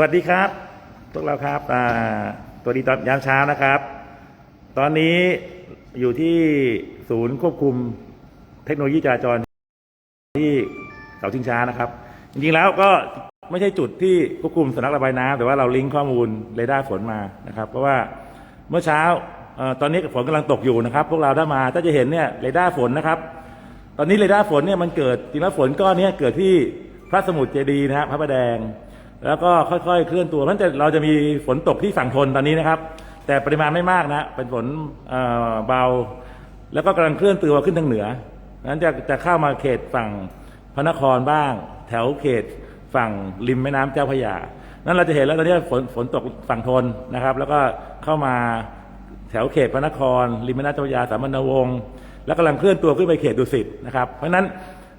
สวัสดีครับพวกเราครับตัวดีตอนยามเช้านะครับ ตอนนี้อยู่ที่ศูนย์ควบคุมเทคโนโลยีจราจรที่เสาชิงช้านะครับ จริงๆแล้วก็ไม่ใช่จุดที่ควบคุมสำนักระบายน้ำแต่ว่าเราลิงก์ข้อมูลเรดาร์ฝนมานะครับ เพราะว่าเมื่อเช้าตอนนี้ฝนกำลังตกอยู่นะครับ พวกเราถ้ามาถ้าจะเห็นเนี่ยเรดาร์ฝนนะครับ ตอนนี้เรดาร์ฝนเนี่ยมันเกิดจริงแล้วฝนก้อนนี้เกิดที่พระสมุทรเจดีย์นะฮะพระประแดง แล้วก็ค่อยๆ เคลื่อนตัวมันจะเราจะมีฝนตกที่ฝั่งทนตอนนี้นะครับ แต่ปริมาณไม่มากนะเป็นฝนเบา แล้วก็กำลังเคลื่อนตัวขึ้นทางเหนือนั้นจะจะเข้ามาเขตฝั่งพระนครบ้าง แถวเขตฝั่งริมแม่น้ำเจ้าพระยานั้นเราจะเห็นแล้วตอนนี้ฝนฝนตกฝั่งทนนะครับ แล้วก็เข้ามาแถวเขตพระนครริมแม่น้ำเจ้าพระยาสามนวงศ์แล้วกำลังเคลื่อนตัวขึ้นไปเขตดุสิตนะครับ เพราะฉะนั้น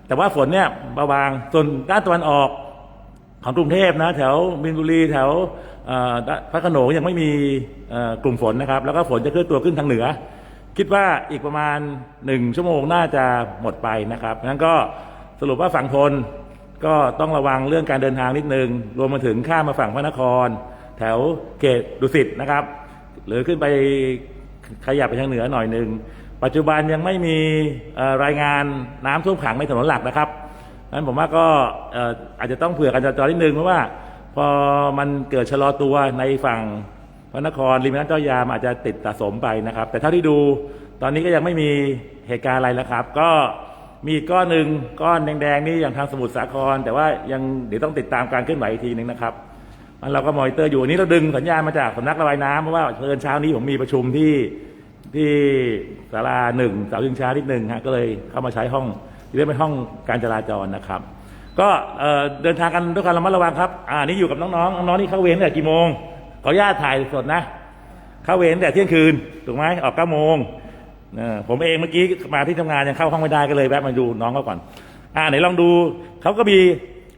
แต่ว่าฝนเนี่ยเบาบางส่วนด้านตะวันออก ของกรุงเทพนะแถวมินบุรีแถวพระโขนงยังไม่มีกลุ่มฝนนะครับ แล้วก็ฝนจะเคลื่อนตัวขึ้นทางเหนือ คิดว่าอีกประมาณหนึ่งชั่วโมงน่าจะหมดไปนะครับงั้นก็สรุปว่าฝั่งทนก็ต้องระวังเรื่องการเดินทางนิดนึง รวมมาถึงข้ามมาฝั่งพระนคร แถวเขตดุสิตนะครับ หรือขึ้นไปขยับไปทางเหนือหน่อยหนึ่งปัจจุบันยังไม่มีรายงานน้ำท่วมขังในถนนหลักนะครับ นั้นผมว่าก็อาจจะต้องเผื่อการจราจรนิดนึงเพราะว่า พอมันเกิดชะลอตัวในฝั่งพระนครริมแม่น้ำเจ้ายามอาจจะติดสะสมไปนะครับ แต่เท่าที่ดูตอนนี้ก็ยังไม่มีเหตุการณ์อะไรแล้วครับ ก็มีก้อนหนึ่งก้อนแดงๆนี่อย่างทางสมุทรสาคร แต่ว่ายังเดี๋ยวต้องติดตามการเคลื่อนไหวอีกทีหนึ่งนะครับมันเราก็มอนิเตอร์อยู่อันนี้เราดึงสัญญาณมาจากสำนักระบายน้ำเพราะว่าเพิ่นเช้านี้ผมมีประชุมที่ที่ศาลาหนึ่งเสาชิงช้านิดหนึ่งฮะก็เลยเข้ามาใช้ห้อง เรียกเป็นห้องการจราจรนะครับ ก็เอ่อเดินทางกันด้วยความระมัดระวังครับอ่านี่อยู่กับน้องๆน้องๆนี่เข้าเวรตั้งแต่กี่โมงขออนุญาตถ่ายสดนะ เข้าเวรตั้งแต่เที่ยงคืนถูกไหมออกเก้าโมงเออผมเองเมื่อกี้มาที่ทำงานยังเข้าห้องไม่ได้ก็เลยแวะมาดูน้องเขาก่อน อ่าไหนลองดูเขาก็มี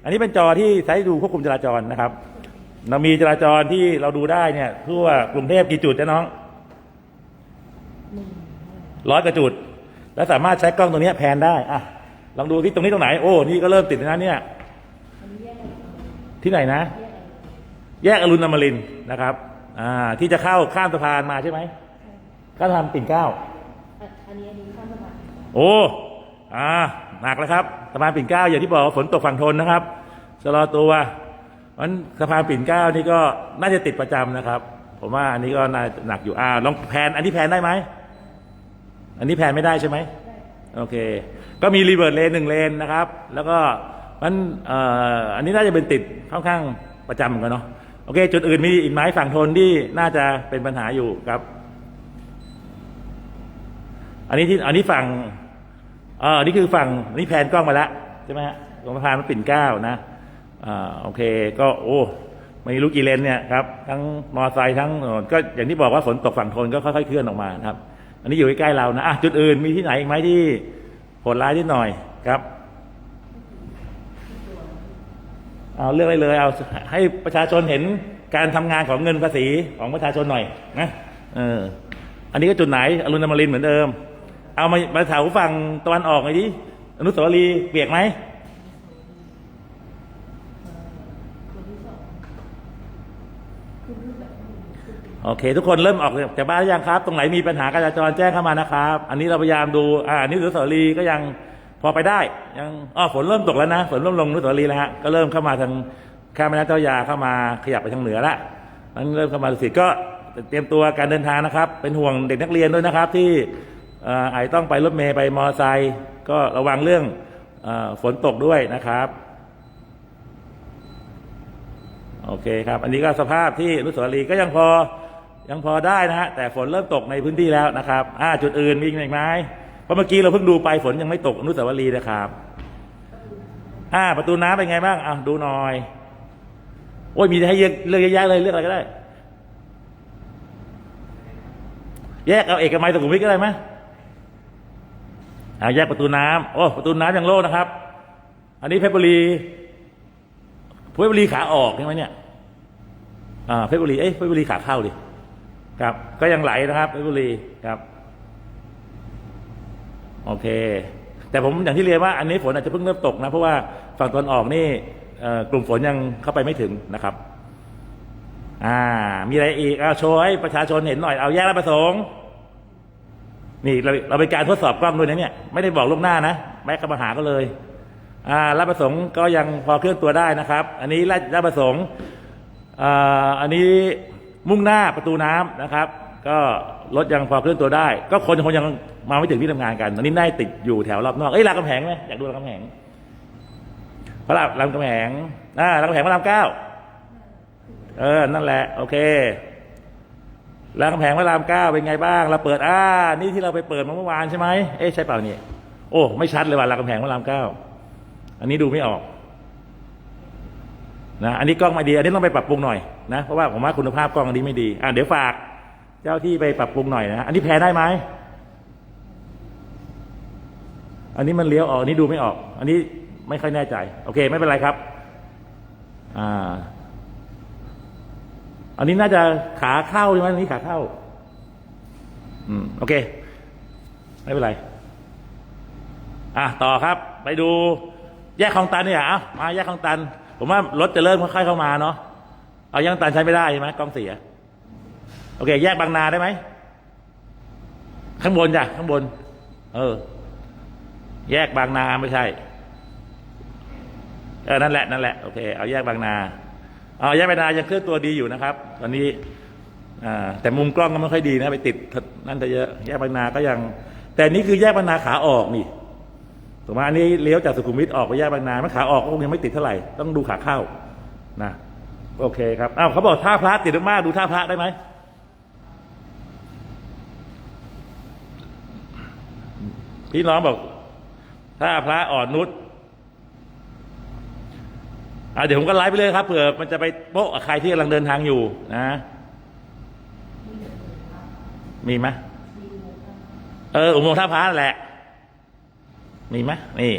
อันนี้เป็นจอที่ใช้ดูควบคุมจราจรนะครับเรามีจราจรที่เราดูได้เนี่ย ทั่วกรุงเทพกี่จุดนะน้องร้อยกว่าจุด แล้วสามารถใช้กล้องตัวเนี้ยแพนได้อะ ลองดูที่ตรงนี้ตรงไหน โอ้ นี่ก็เริ่มติดแล้วนะเนี่ย ที่ไหนนะ แยกอรุณอมรินทร์นะครับ อ่า ที่จะเข้าข้ามสะพานมาใช่ไหมข้ามสะพานปิ่นเกล้า อันอันนี้อันนี้ข้ามสะพานโอ้ อ่า หนักแล้วครับ สะพานปิ่นเกล้าอย่างที่บอกว่าฝนตกฝั่งทนนะครับชะลอตัวมันสะพานปิ่นเกล้านี่ก็น่าจะติดประจำนะครับ ผมว่าอันนี้ก็น่าจะหนักอยู่ อ่า ลองแพน อันนี้แพนได้ไหม อันนี้แพนไม่ได้ใช่ไหม โอเค ก็มีรีเวิร์ดเลนหนึ่งเลนนะครับ แล้วก็มันอันนี้น่าจะเป็นติดค่อนข้างประจำเหมือนกันเนาะโอเค จุดอื่นมีอีกไหมฝั่งทนที่น่าจะเป็นปัญหาอยู่ครับ อันนี้ที่อันนี้ฝั่งเอออันนี้คือฝั่งนนี้แผนกล้องมาแล้วใช่ไหมฮะตรงสะพานมันปิ่นเก้านะอ่าโอเคก็โอ้ไม่รู้กี่เลนเนี่ยครับทั้งมอไซค์ทั้งถนนก็อย่างที่บอกว่าฝนตกฝั่งทนก็ค่อยๆเคลื่อนออกมาครับ อันนี้อยู่ใกล้ๆเรานะอะจุดอื่นมีที่ไหนอีกไหมที่ โหดร้ายนิดหน่อยครับ เอาเลือกได้เลย เอาให้ประชาชนเห็นการทำงานของเงินภาษีของประชาชนหน่อยนะเออ อันนี้ก็จุดไหนอรุณอมรินเหมือนเดิม เอามามาแถวฝั่งตะวันออกหน่อยดิอนุสาวรีย์เปียกไหมคือรูปแบบนี้คือเป็น โอเค ทุกคนเริ่มออกจากบ้านยังครับ ตรงไหนมีปัญหาการจราจรแจ้งเข้ามานะครับ อันนี้เราพยายามดูอ่าอนุสารีก็ยังพอไปได้ ยังอ๋อฝนเริ่มตกแล้วนะฝนเริ่มลงนุสารีแล้วฮะก็เริ่มเข้ามาทางข้ามแม่น้ำเจ้ายาเข้ามาขยับไปทางเหนือละนั้นเริ่มเข้ามาสิก็เตรียมตัวการเดินทางนะครับ เป็นห่วงเด็กนักเรียนด้วยนะครับ ที่อ่ออาจต้องไปรถเมล์ไปมอเตอร์ไซค์ก็ระวังเรื่องอฝนตกด้วยนะครับ โอเคครับ อันนี้ก็สภาพที่อนุสวรีก็ยังพอยังพอได้นะฮะแต่ฝนเริ่มตกในพื้นที่แล้วนะครับอ่าจุดอื่นมีอีกไหมเพราะเมื่อกี้เราเพิ่งดูไปฝนยังไม่ตกอนุสาวรีย์นะครับอ่าประตูน้ำเป็นไงบ้างอะดูหน่อยโอ้ยมีให้เลือกเลือกแยะเลยเลือกอะไรก็ได้ แยกเอาเอกมัยสุขุมวิทก็ได้ไหมอ่าแยกประตูน้ำโอ้ประตูน้ำยังโล่นะครับ อันนี้เพชรบุรี ชรบุรีขาออกใช่ไหมเนี่ยอ่าเพชรบุรีเอ้ยเพชรบุรีขาเข้าดิครับ ก็ยังไหลนะครับเพชรบุรีครับ โอเค แต่ผมอย่างที่เรียนว่าอันนี้ฝนอาจจะเพิ่งเริ่มตกนะ เพราะว่าฝั่งตอนออกนี่กลุ่มฝนยังเข้าไปไม่ถึงนะครับ อ่า มีอะไรอีกเอาโชว์ให้ประชาชนเห็นหน่อยเอาแยกรับประสงค์นี่เราเราเป็นการทดสอบกล้องด้วยนะเนี่ยไม่ได้บอกล่วงหน้านะแม่ก็มาหาก็เลย อ่ารับประสงค์ก็ยังพอเคลื่อนตัวได้นะครับ อันนี้รับประสงค์อ่าอันนี้มุ่งหน้าประตูน้ำนะครับ ก็รถยังพอเคลื่อนตัวได้ ก็คนคงยังมาไม่ถึงที่ทำงานกันตอนนี้ได้ติดอยู่แถวรอบนอกเอ้ยรามคำแหงไหมอยากดูรามคำแหงพระรามรามคำแหงอ่ารามคำแหงพระรามเก้าเออ นั่นแหละ โอเครามคำแหงพระรามเก้าเป็นไงบ้าง เราเปิดอ่านี่ที่เราไปเปิดเมื่อวานใช่ไหมเอ๊ะใช่เปล่านี่โอ้ไม่ชัดเลยว่ะรามคำแหงพระรามเก้า อันนี้ดูไม่ออกนะอันนี้กล้องไม่ดี อันนี้ต้องไปปรับปรุงหน่อยนะเพราะว่าผมว่าคุณภาพกล้องอันนี้ไม่ดีอ่าเดี๋ยวฝากเจ้าที่ไปปรับปรุงหน่อยนะอันนี้แพ้ได้ไหมอันนี้มันเลี้ยวออกอันนี้ดูไม่ออก อันนี้ไม่ค่อยแน่ใจ โอเค ไม่เป็นไรครับอ่าอันนี้น่าจะขาเข้าใช่ไหมอันนี้ขาเข้า อืมโอเค ไม่เป็นไร อะต่อครับ ไปดู แยกคลองตันเนี่ยอะมาแยกคลองตัน ผมว่ารถจะเริ่มค่อยๆเข้ามาเนาะเอาแยกคลองตันใช้ไม่ได้ใช่ไหมกล้องเสียโอเค แยกบางนาได้ไหมข้างบนจ้ะข้างบน เออ แยกบางนาไม่ใช่เออนั่นแหละนั่นแหละโอเคเอาแยกบางนาเอาแยกบางนายังเคลื่อนตัวดีอยู่นะครับ ตอนนี้อ่าแต่มุมกล้องก็ไม่ค่อยดีนะ ไปติดนั่นจะเยอะแยกบางนาก็ยัง แต่นี่คือแยกบางนาขาออกนี่ ถูกไหมอันนี้เลี้ยวจากสุขุมวิทออกไปแยกบางนามันขาออกก็ยังไม่ติดเท่าไหร่ต้องดูขาเข้านะโอเคครับอ้าวเขาบอกท่าพระติดมากดูท่าพระได้ไหมพี่น้องบอกถ้าพระอ่อนนุชอะเดี๋ยวผมก็ไลฟ์ไปเลยครับเผื่อมันจะไปโป๊ะใครที่กำลังเดินทางอยู่นะมีไหมเอออุโมงค์ท่าพระนั่นแหละ มีไหมนี่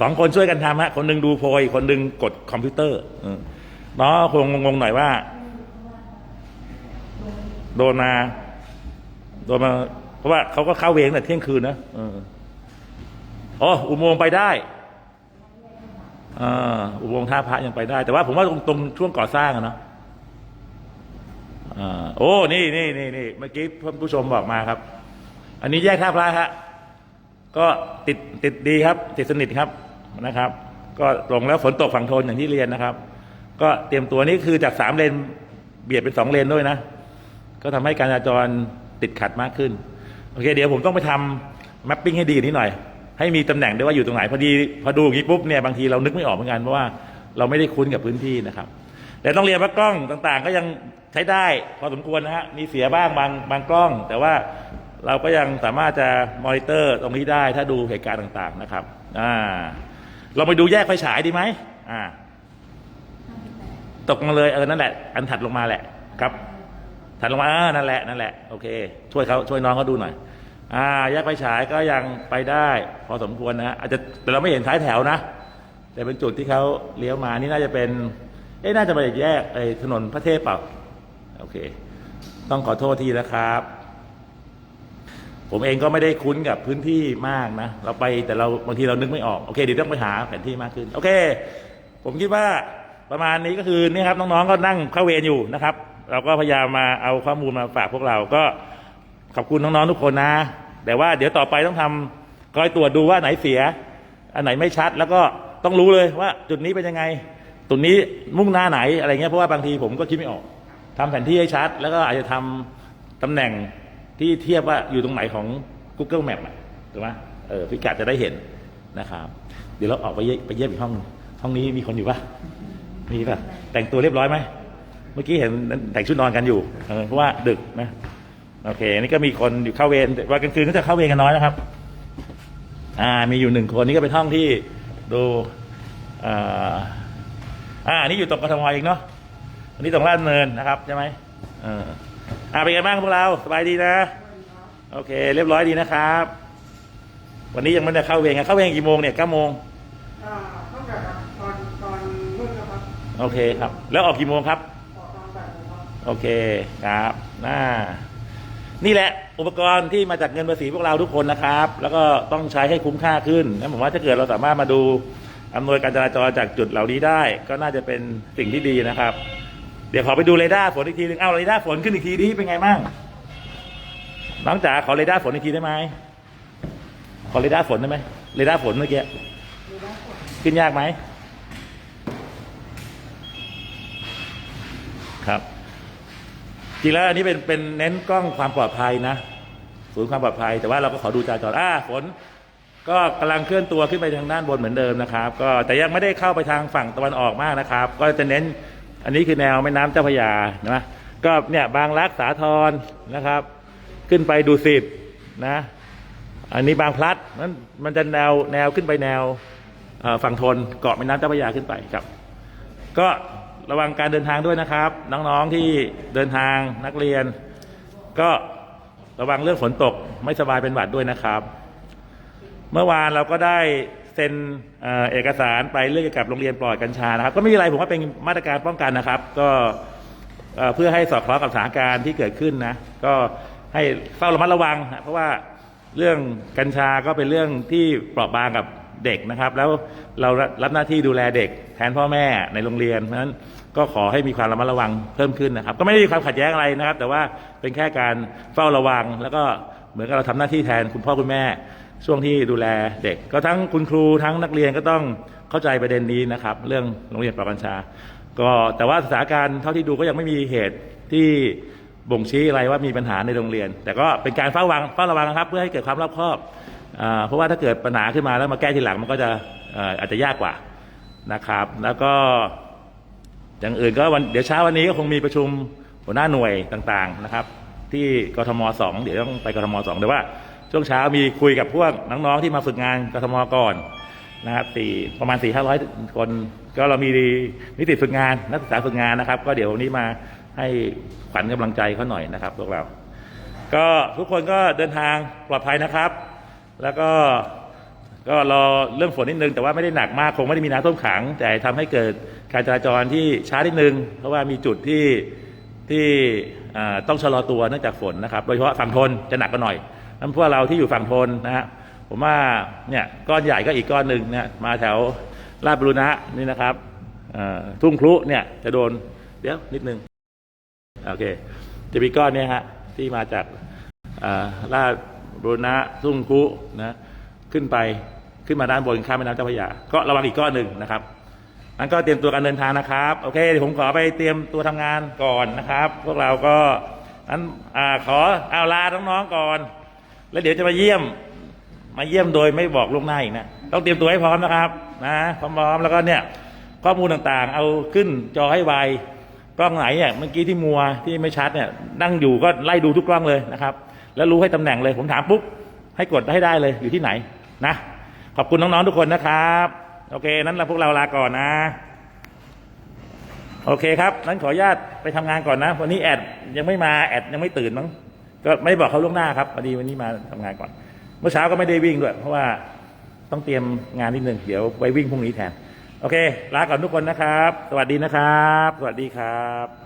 สองคนช่วยกันทำฮะคนหนึ่งดูโพย คนหนึ่งกดคอมพิวเตอร์เออน้อคงงงๆหน่อยว่า โดนมาโดนมา เพราะว่าเขาก็เข้าเวรตั้งแต่เที่ยงคืนนะเอออ๋ออุโมงค์ไปได้อ่าอุโมงค์ท่าพระยังไปได้ แต่ว่าผมว่าตรงตรงช่วงก่อสร้างอะเนาะโอ้ นี่นี่นี่นี่เมื่อกี้ท่านผู้ชมบอกมาครับ อันนี้แยกท่าพระฮะ ก็ติดติดดีครับ ติดสนิทครับนะครับ ก็ลงแล้วฝนตกฝั่งทนอย่างที่เรียนนะครับ ก็เตรียมตัวนี่คือจากสามเลนเบียดเป็นสองเลนด้วยนะ ก็ทำให้การจราจรติดขัดมากขึ้นโอเค เดี๋ยวผมต้องไปทำแมปปิ้งให้ดีนี้หน่อย ให้มีตำแหน่งด้วยว่าอยู่ตรงไหนพอดีพอดูอย่างนี้ปุ๊บเนี่ยบางทีเรานึกไม่ออกเหมือนกันเพราะว่าเราไม่ได้คุ้นกับพื้นที่นะครับแต่ต้องเรียนว่ากล้องต่างๆ ก็ยังใช้ได้พอสมควรนะฮะมีเสียบ้างบางบางกล้อง แต่ว่า เราก็ยังสามารถจะมอนิเตอร์ตรงนี้ได้ถ้าดูเหตุการณ์ต่างๆนะครับอ่าเราไปดูแยกไฟฉายดีไหมอ่า ตกมาเลยเออนั่นแหละ อันถัดลงมาแหละครับ ถัดลงมาเออนั่นแหละนั่นแหละโอเค ช่วยเขาช่วยน้องเขาดูหน่อย อ่า แยกไฟฉายก็ยังไปได้ พอสมควรนะฮะอาจจะแต่เราไม่เห็นท้ายแถวนะ แต่เป็นจุดที่เขาเลี้ยวมานี่น่าจะเป็น เอ๊ะน่าจะไปแยกไอ้ถนนพระเทพเปล่าโอเค ต้องขอโทษทีนะครับ ผมเองก็ไม่ได้คุ้นกับพื้นที่มากนะ เราไปแต่เราบางทีเรานึกไม่ออกโอเคเดี๋ยวต้องไปหาแผนที่มากขึ้น โอเค ผมคิดว่าประมาณนี้ก็คือนี่ครับน้องๆก็นั่งเข้าเวรอยู่นะครับ เราก็พยายามมาเอาข้อมูลมาฝากพวกเราก็ขอบคุณน้องๆทุกคนนะ แต่ว่าเดี๋ยวต่อไปต้องทำคอยตรวจดูว่าไหนเสีย อันไหนไม่ชัด แล้วก็ต้องรู้เลยว่าจุดนี้เป็นยังไงจุดนี้มุ่งหน้าไหนอะไรเงี้ยเพราะว่าบางทีผมก็คิดไม่ออกทำแผนที่ให้ชัด แล้วก็อาจจะทำตำแหน่ง ที่เทียบว่าอยู่ตรงไหนของ Google Map อะถูกไหมเออพิกัดจะได้เห็นนะครับ เดี๋ยวเราออกไปเยี่ยไปเยี่ยมอีกห้อง ห้องนี้มีคนอยู่ปะมีปะแต่งตัวเรียบร้อยไหมเมื่อกี้เห็นแต่งชุดนอนกันอยู่เออเพราะว่าดึกนะโอเคนี่ก็มีคนอยู่เข้าเวรว่ากลางคืนก็จะเข้าเวรกันน้อยนะครับ อ่า มีอยู่หนึ่งคนนี่ก็เป็นห้องที่ดูอ่าอ่านนี่อยู่ตรงกทมเองเนาะอันนี้ตรงลาดเนินนะครับใช่ไหมเออ อ่าเป็นไงบ้างพวกเราสบายดีนะ โอเค เรียบร้อยดีนะครับ วันนี้ยังไม่ได้เข้าเวรไงเข้าเวรกี่โมงเนี่ยเก้าโมงอ่าตั้งแต่ตอนตอนมืดนะครับโอเคครับ แล้วออกกี่โมงครับออกตอนแปดโมงครับโอเคครับน่านี่แหละอุปกรณ์ที่มาจากเงินภาษีพวกเราทุกคนนะครับ แล้วก็ต้องใช้ให้คุ้มค่าขึ้นนะผมว่าถ้าเกิดเราสามารถมาดูอำนวยการจราจรจากจุดเหล่านี้ได้ ก็น่าจะเป็นสิ่งที่ดีนะครับ เดี๋ยวขอไปดูเรดาร์ฝนอีกทีหนึงเอาเรดาร์ฝนขึ้นอีกทีดิเป็นไงบ้างน้องจ๋าขอเรดาร์ฝนอีกทีได้ไหมขอเรดาร์ฝนได้ไหมเรดาร์ฝนเมื่อกี้ขึ้นยากไหมครับจริงแล้วอันนี้เป็นเป็นเน้นกล้องความปลอดภัยนะศูนย์ความปลอดภัย แต่ว่าเราก็ขอดูจราจรอ่าฝนก็กำลังเคลื่อนตัวขึ้นไปทางด้านบนเหมือนเดิมนะครับ ก็แต่ยังไม่ได้เข้าไปทางฝั่งตะวันออกมากนะครับ ก็จะเน้น อันนี้คือแนวแม่น้ำเจ้าพระยานะก็เนี่ยบางรักสาทรนะครับ ขึ้นไปดูสิบนะ อันนี้บางพลัดนั้นมันจะแนวแนวขึ้นไปแนวฝั่งทนเกาะแม่น้ำเจ้าพระยาขึ้นไปครับ ก็ระวังการเดินทางด้วยนะครับ น้องๆที่เดินทางนักเรียน ก็ระวังเรื่องฝนตกไม่สบายเป็นหวัดด้วยนะครับ เมื่อวานเราก็ได้ เซ็นเอ่อเอกสารไปเรื่องเกี่ยวกับโรงเรียนปล่อดกัญชานะครับ ก็ไม่มีอะไรผมว่าเป็นมาตรการป้องกันนะครับ ก็เอ่อเพื่อให้สอดคล้องกับสถานการณ์ที่เกิดขึ้นนะ ก็ให้เฝ้าระมัดระวังนะเพราะว่าเรื่องกัญชาก็เป็นเรื่องที่เปราะบางกับเด็กนะครับ แล้วเรารับหน้าที่ดูแลเด็กแทนพ่อแม่ในโรงเรียนเพราะฉะนั้นก็ขอให้มีความระมัดระวังเพิ่มขึ้นนะครับ ก็ไม่ได้มีความขัดแย้งอะไรนะครับ แต่ว่าเป็นแค่การเฝ้าระวัง แล้วก็เหมือนกับเราทำหน้าที่แทนคุณพ่อคุณแม่ ช่วงที่ดูแลเด็ก ก็ทั้งคุณครูทั้งนักเรียนก็ต้องเข้าใจประเด็นนี้นะครับ เรื่องโรงเรียนปราบกัญชา ก็แต่ว่าสถานการณ์เท่าที่ดูก็ยังไม่มีเหตุที่บ่งชี้อะไรว่ามีปัญหาในโรงเรียน แต่ก็เป็นการเฝ้าระวังเฝ้าระวังนะครับ เพื่อให้เกิดความรอบคอบเพราะว่าถ้าเกิดปัญหาขึ้นมาแล้วมาแก้ทีหลังมันก็จะเอ่ออาจจะยากกว่านะครับ แล้วก็อย่างอื่นก็วันเดี๋ยวเช้าวันนี้ก็คงมีประชุมหัวหน้าหน่วยต่างๆนะครับ ที่กทมสองเดี๋ยวต้องไปกทมสองแต่ว่า ช่วงเช้ามีคุยกับพวกน้องๆที่มาฝึกงานกทมก่อนนะครับสี่ประมาณสี่ห้าร้อยคน ก็เรามีนิติฝึกงานนักศึกษาฝึกงานนะครับ ก็เดี๋ยววันนี้มาให้ขวัญกำลังใจเขาหน่อยนะครับพวกเรา ก็ทุกคนก็เดินทางปลอดภัยนะครับ แล้วก็ก็รอเรื่องฝนนิดนึงแต่ว่าไม่ได้หนักมากคงไม่ได้มีน้ำท่วมขัง แต่ทำให้เกิดการจราจรที่ช้านิดนึง เพราะว่ามีจุดที่ที่ต้องชะลอตัวเนื่องจากฝนนะครับ โดยเฉพาะฝั่งทนจะหนักกว่าหน่อย นั้นพวกเราที่อยู่ฝั่งทนนะฮะผมว่าเนี่ยก้อนใหญ่ก็อีกก้อนหนึ่งเนี่ยมาแถวลาดบุณะนี่นะครับทุ่งครุเนี่ยจะโดนเดี๋ยวนิดนึงโอเคจะมีก้อนเนี้ฮะที่มาจากลาดบุณะทุ่งคุนะขึ้นไปขึ้นมาด้านบนข้ามแม่น้ำเจ้าพระยาก็ระวังอีกก้อนหนึ่งนะครับนั้นก็เตรียมตัวการเดินทางนะครับ โอเคเดี๋ยวผมขอไปเตรียมตัวทำงานก่อนนะครับ พวกเราก็นั้นอ่าขอเอาลาน้องๆก่อน แล้วเดี๋ยวจะมาเยี่ยม มาเยี่ยมโดยไม่บอกล่วงหน้าอีกนะต้องเตรียมตัวให้พร้อมนะครับนะพร้อมๆแล้วก็เนี่ยข้อมูลต่างๆ เอาขึ้นจอให้ไวกล้องไหนเนี่ยเมื่อกี้ที่มัวที่ไม่ชัดเนี่ยนั่งอยู่ก็ไล่ดูทุกกล้องเลยนะครับ แล้วรู้ให้ตำแหน่งเลยผมถามปุ๊บให้กดให้ได้เลยอยู่ที่ไหนนะ ขอบคุณน้องๆทุกคนนะครับ โอเค นั้นเราพวกเราลาก่อนนะ โอเคครับ นั้นขออนุญาตไปทำงานก่อนนะ วันนี้แอดยังไม่มาแอดยังไม่ตื่นมั้ง ก็ไม่บอกเขาล่วงหน้าครับพอดีวันนี้มาทำงานก่อน เมื่อเช้าก็ไม่ได้วิ่งด้วย เพราะว่าต้องเตรียมงานนิดนึงเดี๋ยวไว้วิ่งพรุ่งนี้แทน โอเคลาก่อนทุกคนนะครับ สวัสดีนะครับ สวัสดีครับ